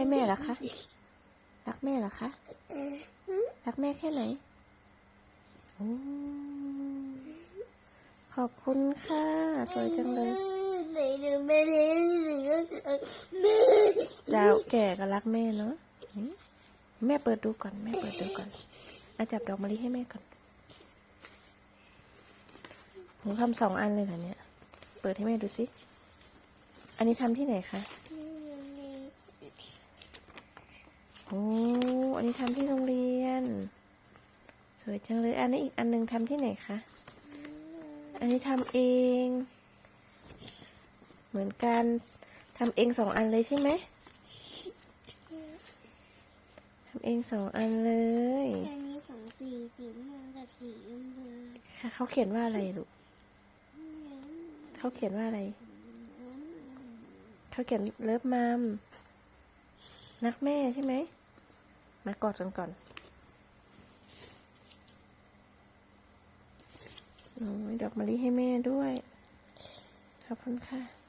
ช่แม่เหรอคะ รักแม่เหรอคะ รักแม่แค่ไหนโอ้ขอบคุณค่ะ สวยจังเลยไหนหนูไม่ได้หนูก็แม่เจ้าแก่ก็รักแม่เนาะหืมแม่เปิดดูก่อน แม่เปิดดูก่อนอาจับดอกมะลิให้แม่ก่อนหนูทำสองอันเลยเหรอเนี่ย เปิดให้แม่ดูสิ อันนี้ทำที่ไหนคะ โอ้ อันนี้ทำที่โรงเรียน สวยจังเลย อันนี้อีกอันหนึ่งทำที่ไหนคะ อันนี้ทำเอง เหมือนกันทำเองสองอันเลยใช่ไหมทำเองสองอันเลยอันนี้ของสีสีม่วงกับสีชมพูค่ะเขาเขียนว่าอะไรลูกเขาเขียนว่าอะไร เขาเขียนเลิฟมัม นักแม่ใช่ไหม มากอดกันก่อนโอ้ยดอกมะลิให้แม่ด้วย ขอบคุณค่ะ